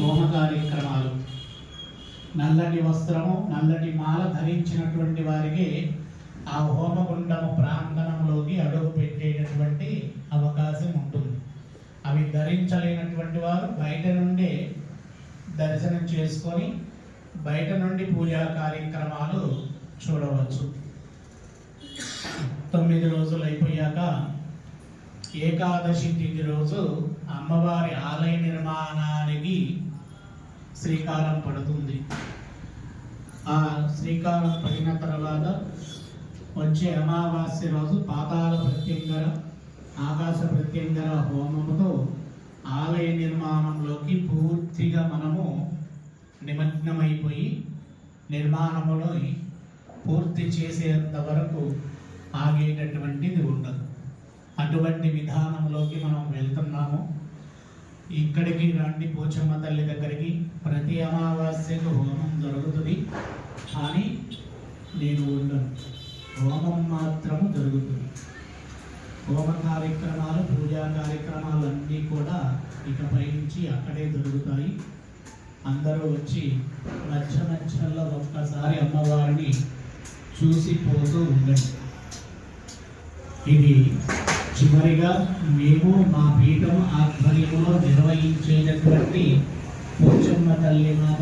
హోమ కార్యక్రమాలు నల్లటి వస్త్రము నల్లటి మాల ధరించినటువంటి వారికి ఆ హోమగుండము ప్రాంగణంలోకి అడుగు పెట్టేటటువంటి అవకాశం ఉంటుంది. అవి ధరించలేనటువంటి వారు బయట నుండే దర్శనం చేసుకొని బయట నుండి పూజా కార్యక్రమాలు చూడవచ్చు. తొమ్మిది రోజులు అయిపోయాక ఏకాదశి తిథి రోజు అమ్మవారి ఆలయ నిర్మాణానికి శ్రీకారం పడుతుంది. ఆ శ్రీకారం పడిన తర్వాత వచ్చే అమావాస్య రోజు పాతాల ప్రత్యంగర ఆకాశ ప్రత్యంగర హోమముతో ఆలయ నిర్మాణంలోకి పూర్తిగా మనము నిమగ్నమైపోయి నిర్మాణములో పూర్తి చేసేంత వరకు ఆగేటటువంటిది ఉండదు. అటువంటి విధానంలోకి మనం వెళ్తున్నాము. ఇక్కడికి రండి పోచమ్మ తల్లి దగ్గరికి అమావాస్యకు హోమం జరుగుతుంది. కానీ నేను ఉండను. హోమం మాత్రము జరుగుతుంది. హోమ కార్యక్రమాలు పూజా కార్యక్రమాలు అన్నీ కూడా ఇకపై నుంచి అక్కడే జరుగుతాయి. అందరూ వచ్చి మధ్య మధ్యలో ఒక్కసారి అమ్మవారిని చూసి పోతూ ఉండండి. ఇది చివరిగా మేము మా పీఠం ఆధ్వర్యంలో నిర్వహించేటటువంటి పోచమ్మ తల్లి మాత